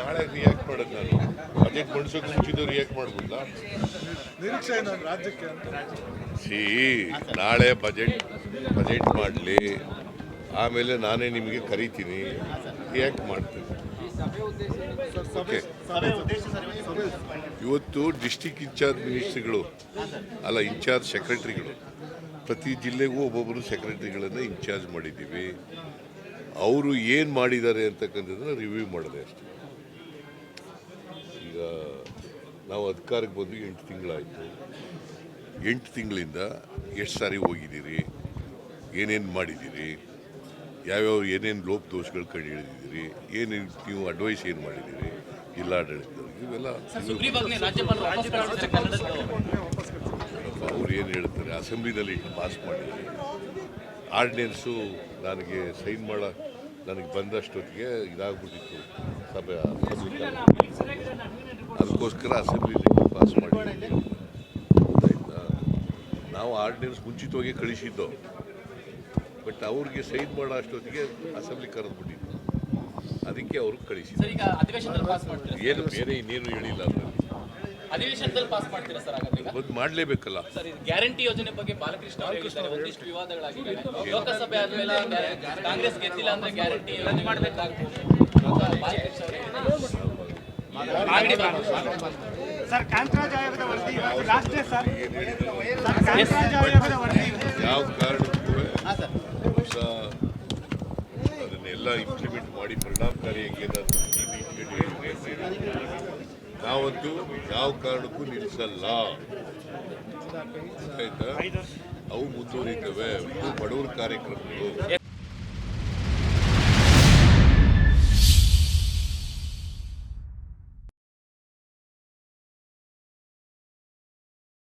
ನಾಳೆ ರಿಯಾಕ್ಟ್ ಮಾಡೋದು ನಾನು. ಬಜೆಟ್ ಮಂಡಿಸೋಕೆ ಮುಂಚಿದ್ದು ರಿಯಾಕ್ಟ್ ಮಾಡ್ಬೋದಾ? ನಿರೀಕ್ಷೆ ರಾಜ್ಯಕ್ಕೆ ಸಿ ನಾಳೆ ಬಜೆಟ್ ಬಜೆಟ್ ಮಾಡಲಿ. ಆಮೇಲೆ ನಾನೇ ನಿಮಗೆ ಕರಿತೀನಿ. ರಿಯಾಕ್ಟ್ ಮಾಡ್ತೀನಿ. ಓಕೆ ಇವತ್ತು ಡಿಸ್ಟಿಕ್ ಇನ್ಚಾರ್ಜ್ ಮಿನಿಸ್ಟ್ರಿಗಳು ಅಲ್ಲ ಇನ್ಚಾರ್ಜ್ ಸೆಕ್ರೆಟರಿಗಳು ಪ್ರತಿ ಜಿಲ್ಲೆಗೂ ಒಬ್ಬೊಬ್ಬರು ಸೆಕ್ರೆಟ್ರಿಗಳನ್ನು ಇನ್ಚಾರ್ಜ್ ಮಾಡಿದ್ದೀವಿ. ಅವರು ಏನು ಮಾಡಿದ್ದಾರೆ ಅಂತಕ್ಕಂಥದ್ದನ್ನು ರಿವ್ಯೂ ಮಾಡಿದೆ ಅಷ್ಟೇ. ಈಗ ನಾವು ಅಧಿಕಾರಕ್ಕೆ ಬಂದು ಎಂಟು ತಿಂಗಳಾಯಿತು. ಎಂಟು ತಿಂಗಳಿಂದ ಎಷ್ಟು ಸಾರಿ ಹೋಗಿದ್ದೀರಿ? ಏನೇನು ಮಾಡಿದ್ದೀರಿ? ಯಾವ್ಯಾವ ಏನೇನು ಲೋಪ ದೋಷಗಳು ಕಂಡು ಹಿಡಿದಿದ್ದೀರಿ ಏನೇನು ನೀವು ಅಡ್ವೈಸ್ ಏನು ಮಾಡಿದ್ದೀರಿ? ಜಿಲ್ಲಾಡಳಿತದವ್ರಿಗೆ ಇವೆಲ್ಲ ಅವ್ರು ಏನು ಹೇಳ್ತಾರೆ? ಅಸೆಂಬ್ಲಿನಲ್ಲಿ ಪಾಸ್ ಮಾಡಿದ್ದಾರೆ ಆರ್ಡಿನೆನ್ಸು ನನಗೆ ಸೈನ್ ಮಾಡೋ ನನಗೆ ಬಂದಷ್ಟೊತ್ತಿಗೆ ಇದಾಗ್ಬಿಟ್ಟಿತ್ತು. ಸಭೆ ಅಸೆಂಬ್ಲಿ ಅದಕ್ಕೋಸ್ಕರ ಅಸೆಂಬ್ಲಿನಲ್ಲಿ ಪಾಸ್ ಮಾಡಿ ಆಯ್ತಾ? ನಾವು ಆರ್ಡಿನೆನ್ಸ್ ಮುಂಚಿತವಾಗಿ ಕಳಿಸಿದ್ದು. ಬಟ್ ಅವ್ರಿಗೆ ಸೈನ್ ಮಾಡೋ ಅಷ್ಟೊತ್ತಿಗೆ ಅಸೆಂಬ್ಲಿ ಕರೆದ್ಬಿಟ್ಟಿದ್ದು ಅದಕ್ಕೆ ಅವ್ರಿಗೆ ಕಳಿಸಿದ್ದು. ಏನು ಬೇರೆ ಇನ್ನೇನು ಹೇಳಿಲ್ಲ ಅದರಲ್ಲಿ. ಅಧಿವೇಶನದಲ್ಲಿ ಪಾಸ್ ಮಾಡ್ತೀರಾ ಸರ್ ಹಾಗಾದ್ರೆ ಈಗ? ಮಾಡಲೇಬೇಕಲ್ಲ. ಸರ್ ಇದು ಗ್ಯಾರಂಟಿ ಯೋಜನೆ ಬಗ್ಗೆ ಬಾಲಕೃಷ್ಣ ಅವರು ಹೇಳಿದ್ದಾರೆ. ಒಂದಿಷ್ಟು ವಿವಾದಗಳಾಗಿವೆ ಲೋಕಸಭೆ ಆದ್ಮೇಲೆ ಕಾಂಗ್ರೆಸ್ ಗೆದ್ದಿಲ್ಲ ಅಂದ್ರೆ ಗ್ಯಾರಂಟಿ ಯೋಜನೆ ಮಾಡಬೇಕಾಗ್ತದೆ ಸರ್ ಕಾಂತರಾಜ್ ಆಯೋಗದ ವರದಿ ಇವತ್ತು ಲಾಸ್ಟ್ ಡೇ ಸರ್ ಕಾಂತರಾಜ್ ಆಯೋಗದ ವರದಿ ಯಾವ ಕಾರಣಕ್ಕೂ ಅದನ್ನೆಲ್ಲ ಇಂಪ್ಲಿಮೆಂಟ್ ಮಾಡಿ ಪರಿಣಾಮಕಾರಿಯಾಗಿ ಏನಾದರೂ ನಾವಂತೂ ಯಾವ ಕಾರಣಕ್ಕೂ ನಿಲ್ಲಿಸಲ್ಲ. ಆಯ್ತಾ? ಅವು ಮುಂದುವರಿತವೆ. ಬಡವರ ಕಾರ್ಯಕ್ರಮಗಳು.